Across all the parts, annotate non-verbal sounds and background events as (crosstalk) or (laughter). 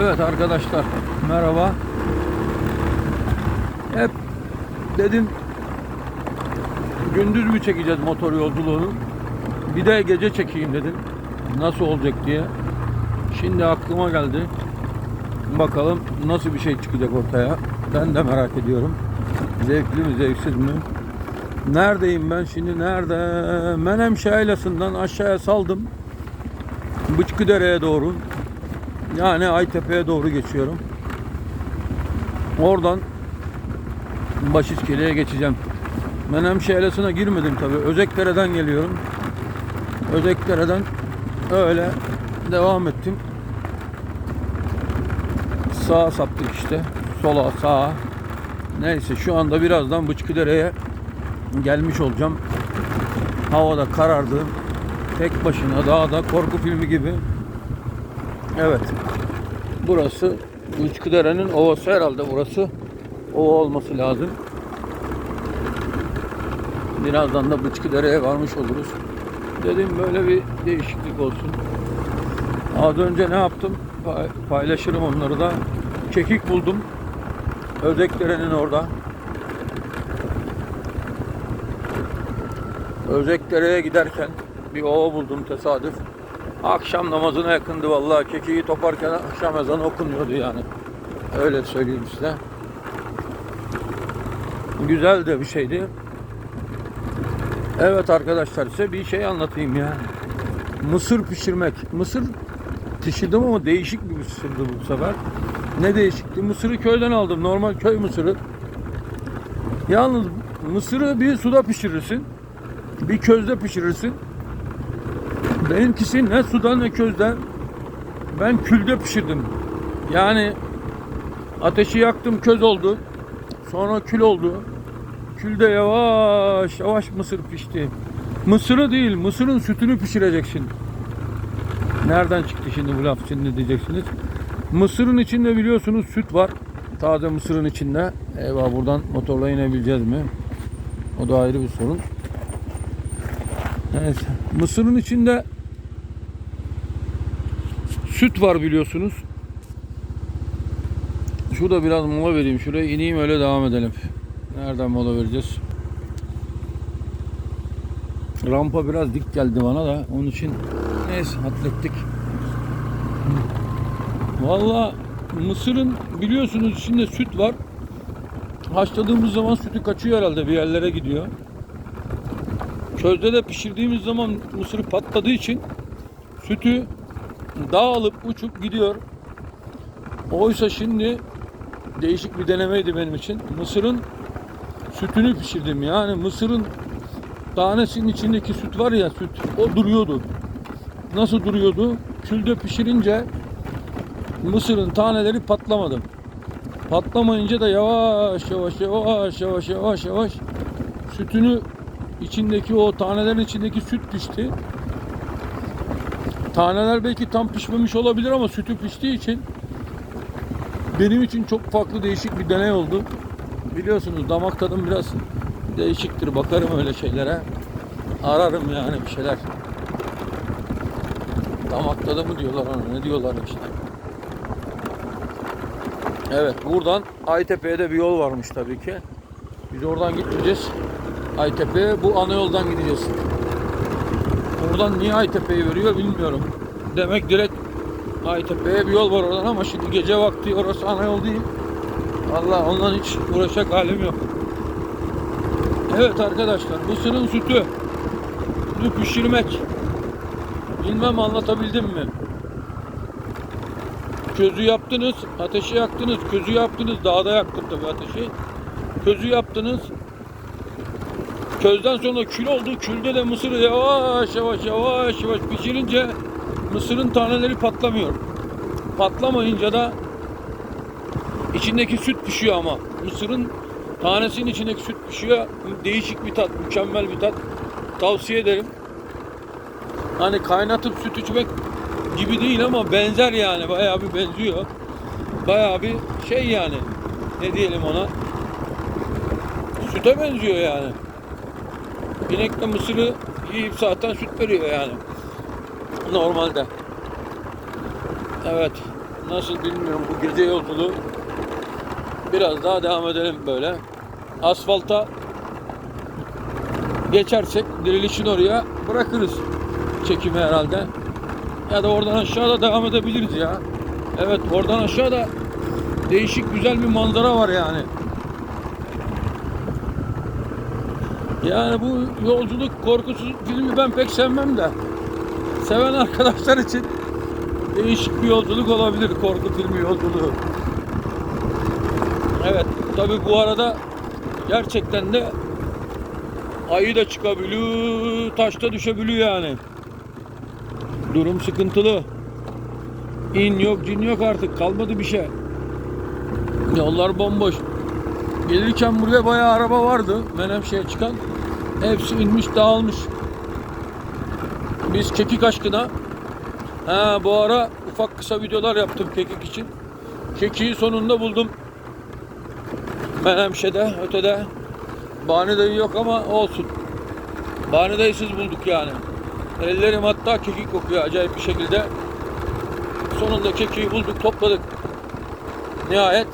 Evet arkadaşlar merhaba. Hep dedim gündüz mü çekeceğiz motor yolculuğunu? Bir de gece çekeyim dedim. Nasıl olacak diye. Şimdi aklıma geldi. Bakalım nasıl bir şey çıkacak ortaya. Ben de merak ediyorum. Zevkli mi zevksiz mi? Neredeyim ben şimdi nerede? Menem Şailası'ndan aşağıya saldım. Bıçkıdere'ye doğru. Yani Aytepe'ye doğru geçiyorum. Oradan Başiskele'ye geçeceğim. Menem Şailası'na girmedim tabi. Özekdere'den geliyorum. Özekdere'den öyle devam ettim. Sağa saptık işte. Sola sağa. Neyse şu anda birazdan Bıçkıdere'ye gelmiş olacağım. Havada karardı. Tek başına dağda korku filmi gibi. Evet. Burası Üsküdar'ın ovası herhalde burası. Ova olması lazım. Birazdan da Bıçkıdere'ye varmış oluruz. Dedim böyle bir değişiklik olsun. Az önce ne yaptım? Pay- Paylaşırım onları da. Kekik buldum. Özekdere'nin orada. Özekdere'ye giderken bir ova buldum tesadüf. Akşam namazına yakındı vallahi kekiği toparken akşam ezanı okunuyordu yani. Öyle söyleyeyim size. Güzel de bir şeydi. Evet arkadaşlar size bir şey anlatayım ya. Mısır pişirmek. Mısır pişirdim ama değişik bir mısırdı bu sefer. Ne değişikti? Mısırı köyden aldım. Normal köy mısırı. Yalnız mısırı bir suda pişirirsin. Bir közde pişirirsin. Benimkisi ne suda ne közde. Ben külde pişirdim. Yani ateşi yaktım köz oldu. Sonra kül oldu. Külde yavaş yavaş mısır pişti. Mısırı değil, mısırın sütünü pişireceksin. Nereden çıktı şimdi bu laf şimdi diyeceksiniz. Mısırın içinde biliyorsunuz süt var. Taze mısırın içinde. Eyvah buradan motorla inebileceğiz mi? O da ayrı bir sorun. Evet. Mısırın içinde süt var biliyorsunuz. Şurada biraz mola vereyim. Şuraya ineyim öyle devam edelim. Nereden mola vereceğiz? Rampa biraz dik geldi bana da onun için neyse atlettik. Valla mısırın biliyorsunuz içinde süt var. Haşladığımız zaman sütü kaçıyor herhalde bir yerlere gidiyor. Közde de pişirdiğimiz zaman mısırı patladığı için sütü dağılıp uçup gidiyor. Oysa şimdi değişik bir denemeydi benim için. Mısırın sütünü pişirdim. Yani mısırın tanesinin içindeki süt var ya süt o duruyordu. Nasıl duruyordu? Külde pişirince mısırın taneleri patlamadı. Patlamayınca da yavaş yavaş yavaş yavaş yavaş yavaş sütünü içindeki o tanelerin içindeki süt pişti. Taneler belki tam pişmemiş olabilir ama sütü piştiği için benim için çok farklı değişik bir deney oldu. Biliyorsunuz damak tadım biraz değişiktir. Bakarım öyle şeylere. Ararım yani bir şeyler. Damak tadı mı diyorlar ona ne diyorlar işte. Evet buradan Aytepe'ye de bir yol varmış tabii ki. Biz oradan gitmeyeceğiz. Aytepe'ye bu ana yoldan gideceğiz. Oradan niye Aytepe'yi veriyor bilmiyorum. Demek direkt Aytepe'ye bir yol var oradan ama şimdi gece vakti orası ana yol değil. Valla ondan hiç uğraşacak halim yok. Evet arkadaşlar mısırın sütü. Sütü pişirmek. Bilmem anlatabildim mi? Közü yaptınız, ateşi yaktınız, közü yaptınız, dağda yaktım tabii ateşi. Közü yaptınız. Közden sonra kül oldu. Külde de mısırı yavaş yavaş yavaş yavaş pişirince mısırın taneleri patlamıyor. Patlamayınca da içindeki süt pişiyor ama. Mısırın tanesinin içindeki süt pişiyor. Değişik bir tat, mükemmel bir tat. Tavsiye ederim. Hani kaynatıp süt içmek gibi değil ama benzer yani. Bayağı bir benziyor. Bayağı bir şey yani. Ne diyelim ona? Süte benziyor yani. İnek de mısırı yiyip zaten süt veriyor yani. Normalde. Evet. nasıl bilmiyorum bu gece yolculuğu. Biraz daha devam edelim böyle. Asfalta geçersek dirilişin oraya bırakırız çekimi herhalde. Ya da oradan aşağıda devam edebiliriz ya. Evet oradan aşağıda değişik güzel bir manzara var yani. Yani bu yolculuk korkusu filmi ben pek sevmem de. Seven arkadaşlar için değişik bir yolculuk olabilir korku filmi yolculuğu. Evet tabi bu arada gerçekten de ayı da çıkabiliyor, taş da düşebiliyor yani. Durum sıkıntılı. İn yok, cin yok artık. Kalmadı bir şey. Yollar bomboş. Gelirken buraya bayağı araba vardı. Menemşehir'e çıkan. Hepsi inmiş, dağılmış. Biz Kekik aşkına ha, bu ara ufak kısa videolar yaptım Kekik için. Kekiği sonunda buldum. Menemşe'de, ötede. Bani dayı yok ama olsun. Bani dayısız bulduk yani. Ellerim hatta kekik kokuyor acayip bir şekilde. Sonunda kekiği bulduk, topladık. Nihayet.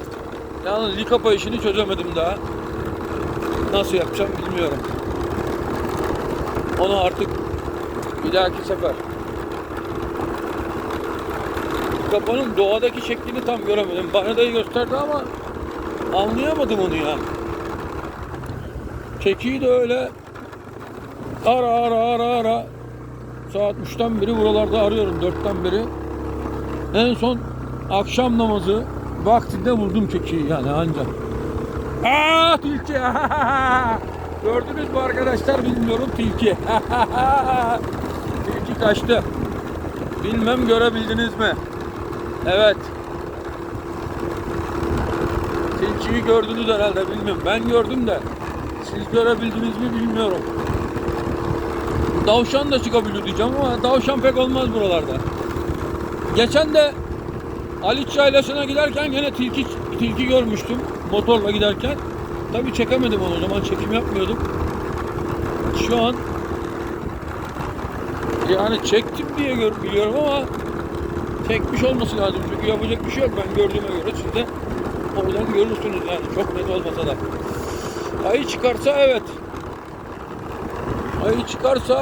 Yalnız likapa işini çözemedim daha. Nasıl yapacağım bilmiyorum. Onu artık bir dahaki sefer. Likapanın doğadaki şeklini tam göremedim. Bana dayı gösterdi ama anlayamadım onu ya. Kekiği de öyle ara ara ara ara saat 3'ten beri buralarda arıyorum 4'ten beri. En son akşam namazı vaktinde buldum kekiği yani ancak. Aa tilki. (laughs) Gördünüz mü arkadaşlar bilmiyorum tilki. (laughs) tilki kaçtı. Bilmem görebildiniz mi? Evet. Tilkiyi gördünüz herhalde bilmiyorum. Ben gördüm de siz görebildiniz mi bilmiyorum. Davşan da çıkabilir diyeceğim ama davşan pek olmaz buralarda. Geçen de Aliç Yaylası'na giderken yine tilki tilki görmüştüm motorla giderken. Tabii çekemedim onu o zaman çekim yapmıyordum. Şu an yani çektim diye biliyorum ama çekmiş olması lazım çünkü yapacak bir şey yok ben gördüğüme göre siz de oradan görürsünüz yani çok net olmasa da. Ayı çıkarsa evet. Ayı çıkarsa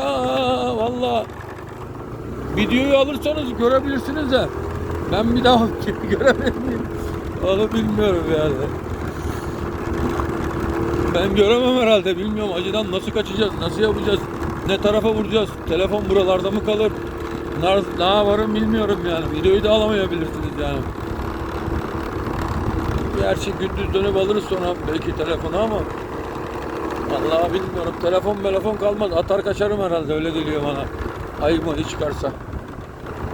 valla videoyu alırsanız görebilirsiniz de ben bir daha (laughs) görebilir miyim? Onu bilmiyorum yani. Ben göremem herhalde bilmiyorum acıdan nasıl kaçacağız, nasıl yapacağız, ne tarafa vuracağız, telefon buralarda mı kalır, ne, yaparım bilmiyorum yani. Videoyu da alamayabilirsiniz yani. Gerçi gündüz dönüp alırız sonra belki telefonu ama Vallahi bilmiyorum. Telefon telefon kalmaz. Atar kaçarım herhalde. Öyle geliyor bana. Ayı mı çıkarsa.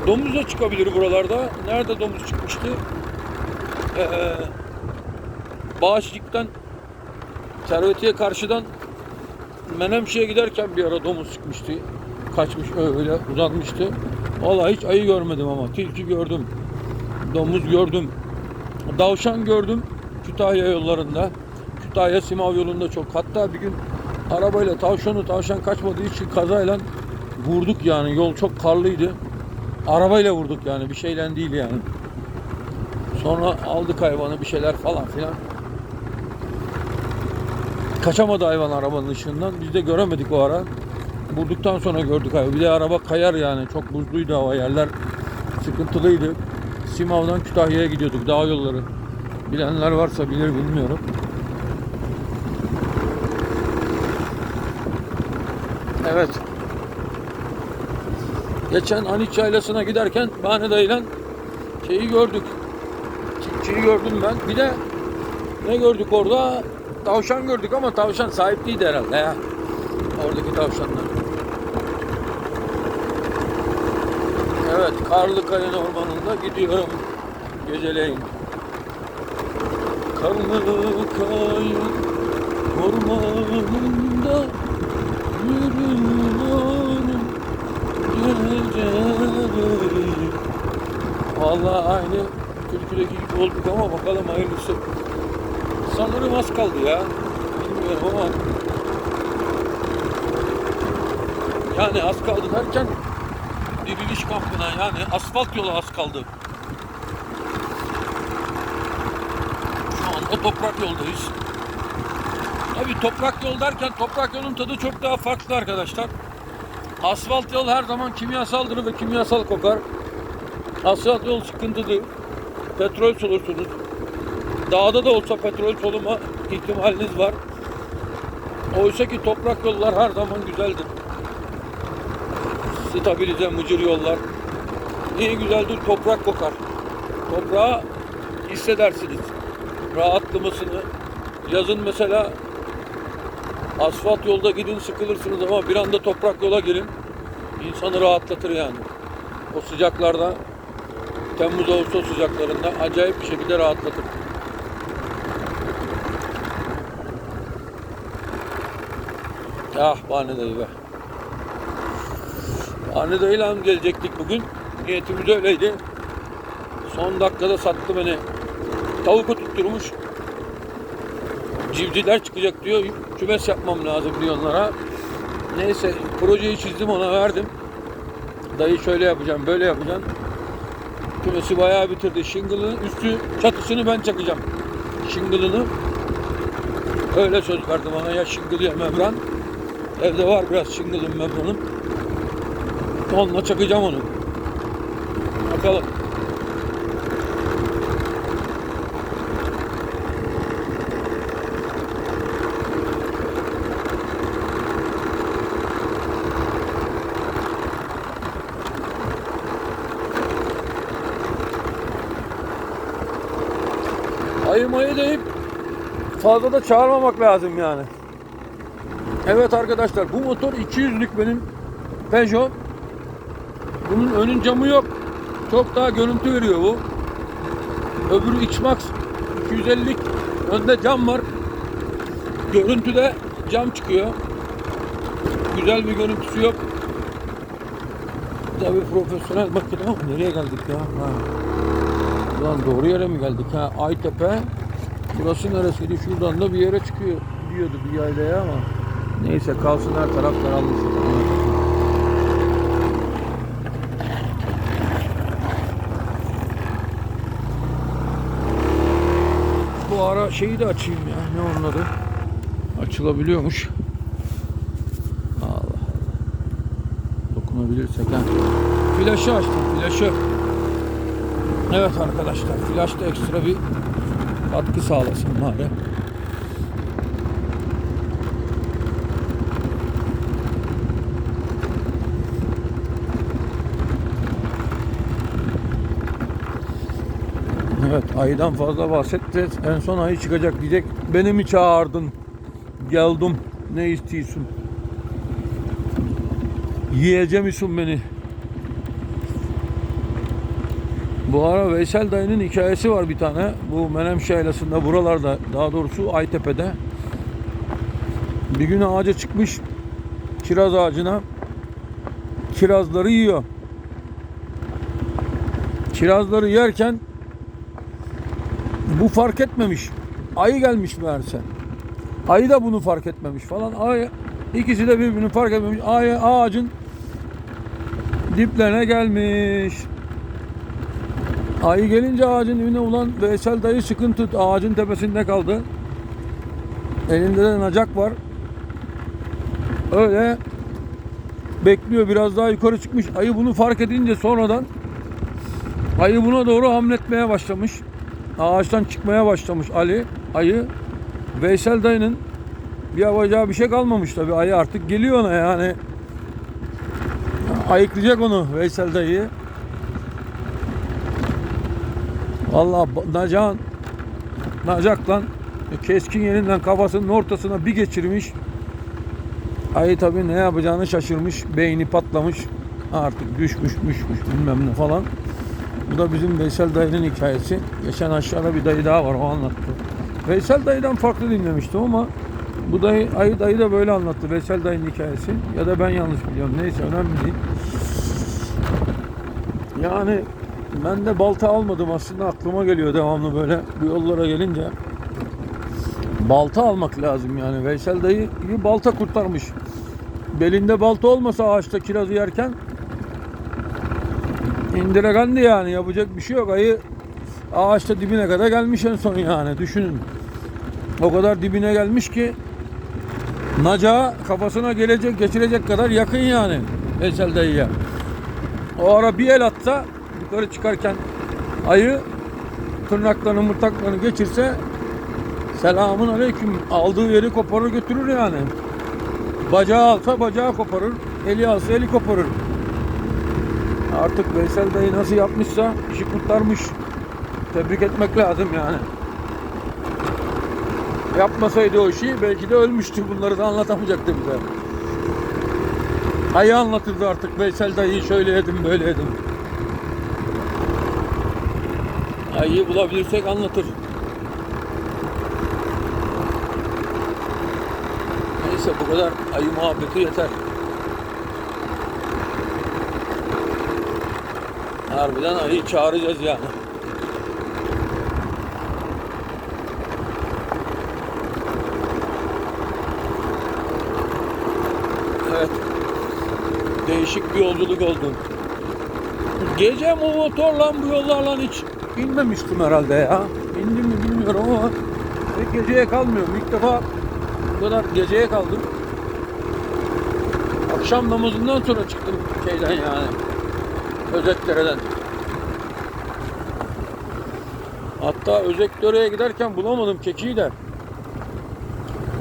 Domuz da çıkabilir buralarda. Nerede domuz çıkmıştı? Ee, Bağışlık'tan Servetiye karşıdan Menemşe'ye giderken bir ara domuz çıkmıştı. Kaçmış öyle uzanmıştı. Vallahi hiç ayı görmedim ama. Tilki gördüm. Domuz gördüm. Davşan gördüm. Kütahya yollarında. Kütahya Simav yolunda çok. Hatta bir gün arabayla tavşanı tavşan kaçmadığı için kazayla vurduk yani. Yol çok karlıydı. Arabayla vurduk yani. Bir şeyle değil yani. Sonra aldık hayvanı bir şeyler falan filan. Kaçamadı hayvan arabanın ışığından. Biz de göremedik o ara. Vurduktan sonra gördük hayvanı. Bir de araba kayar yani. Çok buzluydu hava. Yerler sıkıntılıydı. Simav'dan Kütahya'ya gidiyorduk. Dağ yolları. Bilenler varsa bilir bilmiyorum. Evet. Geçen Aniç Yaylası'na giderken Bani dayıyla şeyi gördük. Çiftçiyi gördüm ben. Bir de ne gördük orada? Tavşan gördük ama tavşan sahipliydi herhalde ya. Oradaki tavşanlar. Evet, Karlıkayın ormanında gidiyorum geceleyin. Karlıkayın ormanında yürüyorum geceleyin. Vallahi aynı türküdeki gibi olduk ama bakalım hayırlısı. Sanırım az kaldı ya. Bilmiyorum ama yani az kaldı derken diriliş kampına yani asfalt yola az kaldı. O toprak yoldayız. Tabii toprak yol derken toprak yolun tadı çok daha farklı arkadaşlar. Asfalt yol her zaman kimyasaldır ve kimyasal kokar. Asfalt yol sıkıntıdır. Petrol solursunuz. Dağda da olsa petrol soluma ihtimaliniz var. Oysa ki toprak yollar her zaman güzeldir. Stabilize mıcır yollar. İyi güzeldir toprak kokar. Toprağı hissedersiniz. Rahatlamasını. Yazın mesela asfalt yolda gidin sıkılırsınız ama bir anda toprak yola girin. İnsanı rahatlatır yani. O sıcaklarda Temmuz Ağustos sıcaklarında acayip bir şekilde rahatlatır. Ah Bane dayı be. Bane dayıyla gelecektik bugün. Niyetimiz öyleydi. Son dakikada sattı beni. Tavuku tutturmuş. Civcivler çıkacak diyor. Kümes yapmam lazım diyor onlara. Neyse projeyi çizdim ona verdim. Dayı şöyle yapacağım, böyle yapacağım. Kümesi bayağı bitirdi. Shingle'ın üstü çatısını ben çakacağım. Shingle'ını öyle söz verdim ona ya shingle ya membran. Evde var biraz shingle'ın membranım. Onunla çakacağım onu. Bakalım. Ayı mayı deyip fazla da çağırmamak lazım yani. Evet arkadaşlar bu motor 200'lük benim Peugeot. Bunun önün camı yok. Çok daha görüntü veriyor bu. Öbürü X-Max 250'lik önde cam var. Görüntüde cam çıkıyor. Güzel bir görüntüsü yok. Tabii profesyonel makine ama nereye geldik ya? Ha. Ulan doğru yere mi geldik ha? Aytepe. Burası neresiydi? Şuradan da bir yere çıkıyor. Gidiyordu bir yaylaya ama. Neyse kalsın her taraf karanlık. Bu ara şeyi de açayım ya. Ne onun adı? Açılabiliyormuş. Allah Allah. Dokunabilirsek ha. Flaşı açtım. Flaşı. Evet arkadaşlar. Flaş da ekstra bir katkı sağlasın bari. Evet aydan fazla bahsetti. En son ayı çıkacak diyecek. Beni mi çağırdın? Geldim. Ne istiyorsun? Yiyeceğim isun beni. Bu ara Veysel dayının hikayesi var bir tane. Bu Menemşe yaylasında buralarda daha doğrusu Aytepe'de. Bir gün ağaca çıkmış kiraz ağacına kirazları yiyor. Kirazları yerken bu fark etmemiş. Ayı gelmiş meğerse. Ayı da bunu fark etmemiş falan. Ayı, ikisi de birbirini fark etmemiş. Ayı ağacın diplerine gelmiş. Ayı gelince ağacın dibine ulan Veysel dayı sıkıntı ağacın tepesinde kaldı. Elinde de nacak var. Öyle bekliyor biraz daha yukarı çıkmış. Ayı bunu fark edince sonradan ayı buna doğru hamletmeye başlamış. Ağaçtan çıkmaya başlamış Ali. Ayı Veysel dayının bir yapacağı bir şey kalmamış tabi. Ayı artık geliyor ona yani. Ayıklayacak onu Veysel dayıyı. Vallahi Nacan Nacaklan keskin yerinden kafasının ortasına bir geçirmiş. Ayı tabi ne yapacağını şaşırmış. Beyni patlamış. Artık düşmüş düşmüş bilmem ne falan. Bu da bizim Veysel dayının hikayesi. Geçen aşağıda bir dayı daha var o anlattı. Veysel dayıdan farklı dinlemiştim ama bu dayı, ayı dayı da böyle anlattı. Veysel dayının hikayesi. Ya da ben yanlış biliyorum. Neyse önemli değil. Yani ben de balta almadım aslında aklıma geliyor devamlı böyle bu yollara gelince. Balta almak lazım yani. Veysel dayı bir balta kurtarmış. Belinde balta olmasa ağaçta kirazı yerken indiregendi yani yapacak bir şey yok. Ayı Ağaçta dibine kadar gelmiş en son yani düşünün. O kadar dibine gelmiş ki Naca kafasına gelecek geçirecek kadar yakın yani Veysel dayıya. O ara bir el atsa yukarı çıkarken ayı tırnaklarını mırtaklarını geçirse selamun aleyküm aldığı yeri koparır götürür yani. Bacağı alsa bacağı koparır, eli alsa eli koparır. Artık Veysel dayı nasıl yapmışsa işi kurtarmış. Tebrik etmek lazım yani. Yapmasaydı o işi belki de ölmüştü. Bunları da anlatamayacaktı bize. Ayı anlatırdı artık Veysel dayıyı şöyle yedim böyle yedim. Ayıyı bulabilirsek anlatır. Neyse bu kadar ayı muhabbeti yeter. Harbiden ayı çağıracağız yani. Evet. Değişik bir yolculuk oldu. Gece bu motorla bu yollarla hiç inmemiştim herhalde ya. İndim mi bilmiyorum ama pek geceye kalmıyorum. İlk defa bu kadar geceye kaldım. Akşam namazından sonra çıktım şeyden yani. Özekdere'den. Hatta Özekdere'ye giderken bulamadım keçiyi de.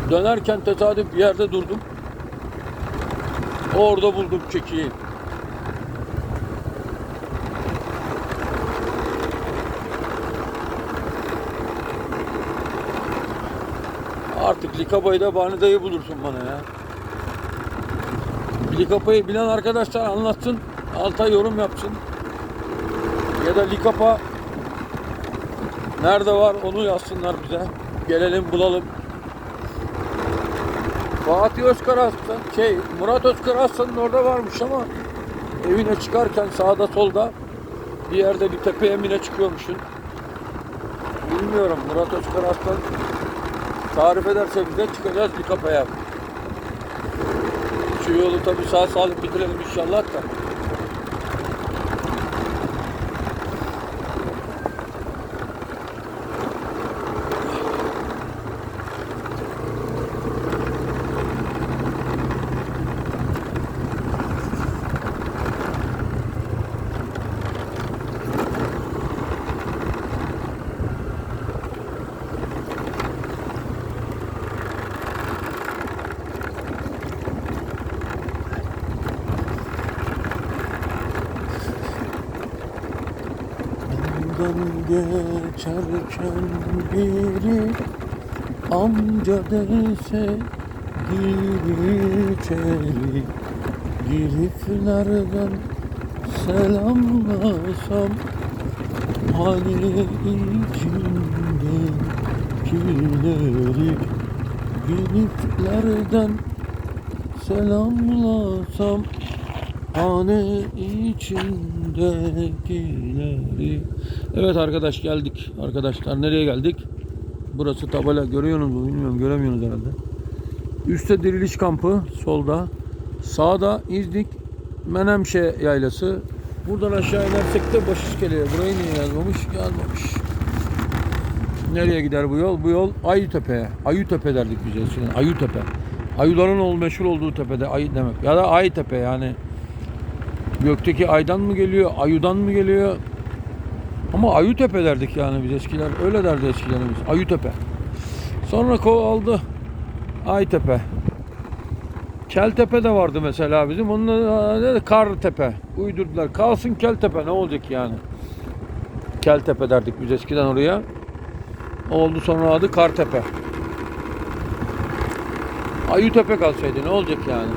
Dönerken tesadüf bir yerde durdum. Orada buldum keçiyi. Artık Likapa'yı da dayı bulursun bana ya. Likapa'yı bilen arkadaşlar anlatsın. Alta yorum yapsın. Ya da Likapa nerede var onu yazsınlar bize. Gelelim bulalım. Fatih Özkar Aslan, şey Murat Özkar Aslan'ın orada varmış ama evine çıkarken sağda solda bir yerde bir tepeye mine çıkıyormuşsun. Bilmiyorum Murat Özkar Aslan tarif ederse bize çıkacağız bir kapaya. Şu yolu tabi sağ salim bitirelim inşallah da. Geçerken biri amca dese gir içeri. Giriflerden selamlasam Hani içindekileri Giriflerden selamlasam Hane içindekileri Evet arkadaş geldik. Arkadaşlar nereye geldik? Burası tabela görüyorsunuz mu bilmiyorum göremiyorsunuz herhalde. Üstte diriliş kampı solda. Sağda İznik Menemşe yaylası. Buradan aşağı inersek de Başiskele'ye. Burayı niye yazmamış? Yazmamış. Nereye gider bu yol? Bu yol Ayıtepe'ye. Ayıtepe derdik biz eskiden. Ayıtepe. Ayıların ol meşhur olduğu tepede ayı demek. Ya da Aytepe yani. Gökteki aydan mı geliyor, ayudan mı geliyor? Ama Ayutepe derdik yani biz eskiler. Öyle derdi eskilerimiz. Ayutepe. Sonra ko aldı Aytepe. Keltepe de vardı mesela bizim. Onun adı Kartepe. Uydurdular. Kalsın Keltepe ne olacak yani? Keltepe derdik biz eskiden oraya. Oldu sonra adı Kartepe. Ayutepe kalsaydı ne olacak yani?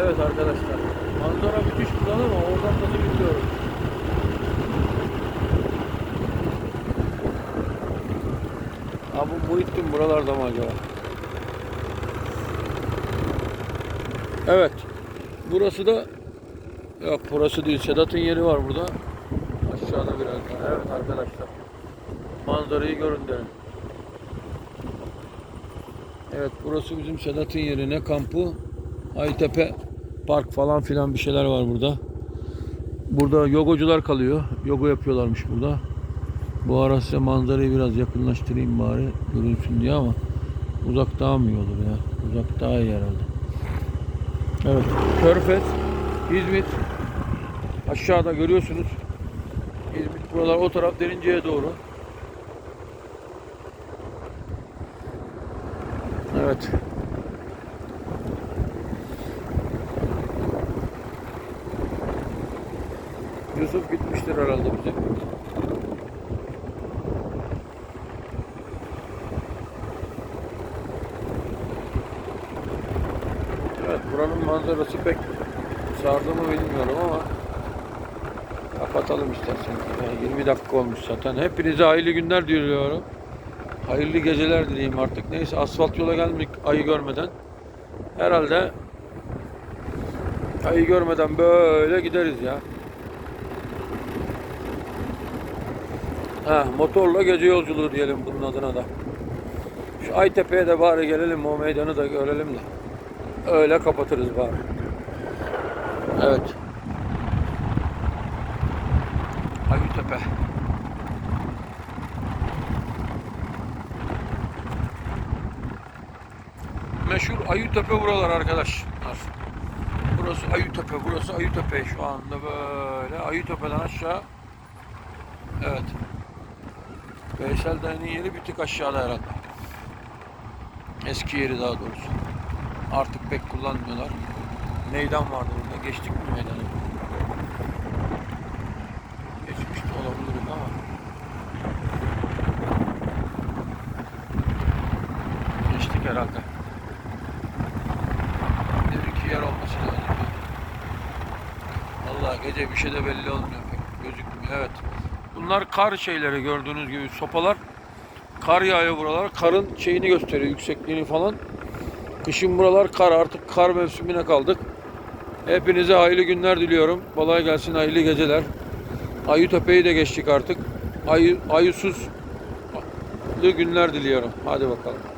Evet arkadaşlar. Manzara müthiş güzel ama oradan nasıl bilmiyorum. Ha bu Muhittin buralarda mı acaba? Evet. Burası da yok burası değil. Sedat'ın yeri var burada. Aşağıda biraz daha. Evet arkadaşlar. Manzarayı görün derim. Evet burası bizim Sedat'ın yeri. Ne kampı? Aytepe Park falan filan bir şeyler var burada. Burada yogocular kalıyor. Yoga yapıyorlarmış burada. Bu ara size manzarayı biraz yakınlaştırayım bari görünsün diye ama uzak daha mı iyi olur ya? Uzak daha iyi herhalde. Evet. Körfez, İzmit. Aşağıda görüyorsunuz. İzmit buralar o taraf Derince'ye doğru. Evet. Yusuf gitmiştir herhalde bize. Evet buranın manzarası pek sardı mı bilmiyorum ama kapatalım isterseniz. Yani 20 dakika olmuş zaten. Hepinize hayırlı günler diliyorum. Hayırlı geceler dileyim artık. Neyse asfalt yola gelmek ayı görmeden. Herhalde ayı görmeden böyle gideriz ya. Ha, motorla gece yolculuğu diyelim bunun adına da. Şu Aytepe'ye de bari gelelim o meydanı da görelim de. Öyle kapatırız bari. Evet. Aytepe. Meşhur Ayıtepe buralar arkadaşlar. Burası Ayıtepe, burası Ayıtepe şu anda böyle Ayıtepe'den aşağı. Evet. Veysel Dayı'nın yeri bir tık aşağıda herhalde. Eski yeri daha doğrusu. Artık pek kullanmıyorlar. Meydan vardı burada. Geçtik mi meydanı? Geçmiş de olabiliriz ama. Geçtik herhalde. Bir iki yer olması lazım. Vallahi gece bir şey de belli olmuyor. Bunlar kar şeyleri gördüğünüz gibi sopalar. Kar yağıyor buralara. Karın şeyini gösteriyor, yüksekliğini falan. Kışın buralar kar. Artık kar mevsimine kaldık. Hepinize hayırlı günler diliyorum. Kolay gelsin, hayırlı geceler. Ayı Tepe'yi de geçtik artık. Ayı, ayısız günler diliyorum. Hadi bakalım.